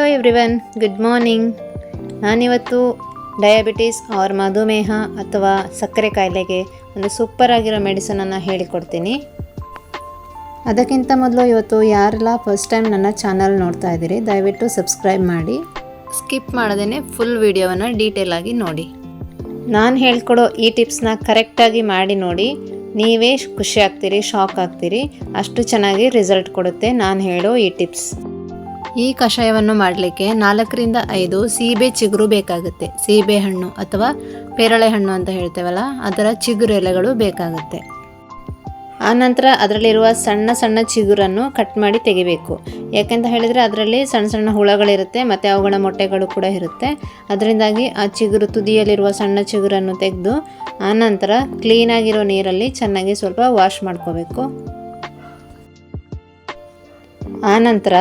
Hello everyone good morning ನಾನಿವತ್ತು diabetes or ಮಧುಮೇಹ ಅಥವಾ ಸಕ್ಕರೆ ಕಾಯಿಲೆಗೆ ಒಂದು ಸೂಪರ್ ಆಗಿರೋ ಮೆಡಿಸನನ್ನು ಹೇಳಿಕೊಡ್ತೀನಿ. ಅದಕ್ಕಿಂತ ಮೊದಲು ಇವತ್ತು ಯಾರೆಲ್ಲ ಫಸ್ಟ್ ಟೈಮ್ ನನ್ನ ಚಾನಲ್ ನೋಡ್ತಾ ಇದ್ದೀರಿ ದಯವಿಟ್ಟು ಸಬ್ಸ್ಕ್ರೈಬ್ ಮಾಡಿ. ಸ್ಕಿಪ್ ಮಾಡದೇ ಫುಲ್ ವೀಡಿಯೋವನ್ನು ಡೀಟೇಲ್ ಆಗಿ ನೋಡಿ. ನಾನು ಹೇಳ್ಕೊಡೋ ಈ ಟಿಪ್ಸ್ನ ಕರೆಕ್ಟಾಗಿ ಮಾಡಿ ನೋಡಿ. ನೀವೇ ಖುಷಿ ಆಗ್ತೀರಿ ಶಾಕ್ ಆಗ್ತೀರಿ. ಅಷ್ಟು ಚೆನ್ನಾಗಿ ರಿಸಲ್ಟ್ ಕೊಡುತ್ತೆ ನಾನು ಹೇಳೋ ಈ ಟಿಪ್ಸ್ ಈ ಕಷಾಯವನ್ನು ಮಾಡಲಿಕ್ಕೆ ನಾಲ್ಕರಿಂದ ಐದು ಸೀಬೆ ಚಿಗುರು ಬೇಕಾಗುತ್ತೆ. ಸೀಬೆ ಹಣ್ಣು ಅಥವಾ ಪೇರಳೆ ಹಣ್ಣು ಅಂತ ಹೇಳ್ತೇವಲ್ಲ, ಅದರ ಚಿಗುರು ಎಲೆಗಳು ಬೇಕಾಗುತ್ತೆ. ಆನಂತರ ಅದರಲ್ಲಿರುವ ಸಣ್ಣ ಸಣ್ಣ ಚಿಗುರನ್ನು ಕಟ್ ಮಾಡಿ ತೆಗಿಬೇಕು. ಯಾಕೆಂತ ಹೇಳಿದರೆ ಅದರಲ್ಲಿ ಸಣ್ಣ ಸಣ್ಣ ಹುಳಗಳಿರುತ್ತೆ, ಮತ್ತು ಅವುಗಳ ಮೊಟ್ಟೆಗಳು ಕೂಡ ಇರುತ್ತೆ. ಅದರಿಂದಾಗಿ ಆ ಚಿಗುರು ತುದಿಯಲ್ಲಿರುವ ಸಣ್ಣ ಚಿಗುರನ್ನು ತೆಗೆದು ಆನಂತರ ಕ್ಲೀನಾಗಿರೋ ನೀರಲ್ಲಿ ಚೆನ್ನಾಗಿ ಸ್ವಲ್ಪ ವಾಶ್ ಮಾಡ್ಕೋಬೇಕು. ಆನಂತರ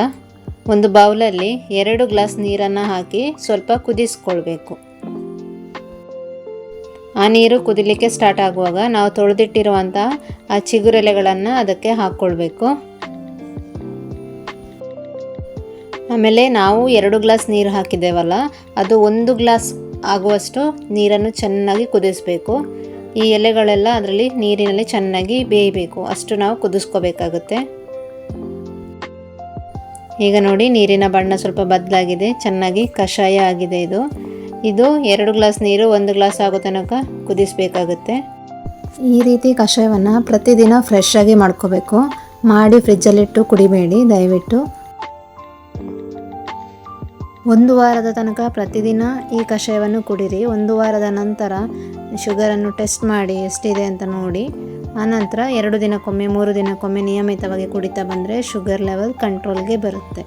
ಒಂದು ಬೌಲಲ್ಲಿ ಎರಡು ಗ್ಲಾಸ್ ನೀರನ್ನು ಹಾಕಿ ಸ್ವಲ್ಪ ಕುದಿಸ್ಕೊಳ್ಬೇಕು. ಆ ನೀರು ಕುದಿಲಿಕ್ಕೆ ಸ್ಟಾರ್ಟ್ ಆಗುವಾಗ ನಾವು ತೊಳೆದಿಟ್ಟಿರುವಂಥ ಆ ಚಿಗುರೆಲೆಗಳನ್ನು ಅದಕ್ಕೆ ಹಾಕ್ಕೊಳ್ಬೇಕು. ಆಮೇಲೆ ನಾವು ಎರಡು ಗ್ಲಾಸ್ ನೀರು ಹಾಕಿದ್ದೇವಲ್ಲ, ಅದು ಒಂದು ಗ್ಲಾಸ್ ಆಗುವಷ್ಟು ನೀರನ್ನು ಚೆನ್ನಾಗಿ ಕುದಿಸ್ಬೇಕು. ಈ ಎಲೆಗಳೆಲ್ಲ ಅದರಲ್ಲಿ ನೀರಿನಲ್ಲಿ ಚೆನ್ನಾಗಿ ಬೇಯಬೇಕು. ಅಷ್ಟು ನಾವು ಕುದಿಸ್ಕೋಬೇಕಾಗುತ್ತೆ. ಈಗ ನೋಡಿ ನೀರಿನ ಬಣ್ಣ ಸ್ವಲ್ಪ ಬದಲಾಗಿದೆ. ಚೆನ್ನಾಗಿ ಕಷಾಯ ಆಗಿದೆ ಇದು. ಇದು ಎರಡು ಗ್ಲಾಸ್ ನೀರು ಒಂದು ಗ್ಲಾಸ್ ಆಗೋ ತನಕ ಕುದಿಸಬೇಕಾಗುತ್ತೆ. ಈ ರೀತಿ ಕಷಾಯವನ್ನು ಪ್ರತಿದಿನ ಫ್ರೆಶ್ ಆಗಿ ಮಾಡ್ಕೋಬೇಕು. ಮಾಡಿ ಫ್ರಿಜ್ಜಲ್ಲಿಟ್ಟು ಕುಡಿಬೇಡಿ, ದಯವಿಟ್ಟು. ಒಂದು ವಾರದ ತನಕ ಪ್ರತಿದಿನ ಈ ಕಷಾಯವನ್ನು ಕುಡಿರಿ. ಒಂದು ವಾರದ ನಂತರ ಶುಗರನ್ನು ಟೆಸ್ಟ್ ಮಾಡಿ ಎಷ್ಟಿದೆ ಅಂತ ನೋಡಿ. ಆನಂತರ ಎರಡು ದಿನಕ್ಕೊಮ್ಮೆ ಮೂರು ದಿನಕ್ಕೊಮ್ಮೆ ನಿಯಮಿತವಾಗಿ ಕುಡಿತಾ ಬಂದರೆ ಶುಗರ್ ಲೆವೆಲ್ ಕಂಟ್ರೋಲ್ಗೆ ಬರುತ್ತೆ.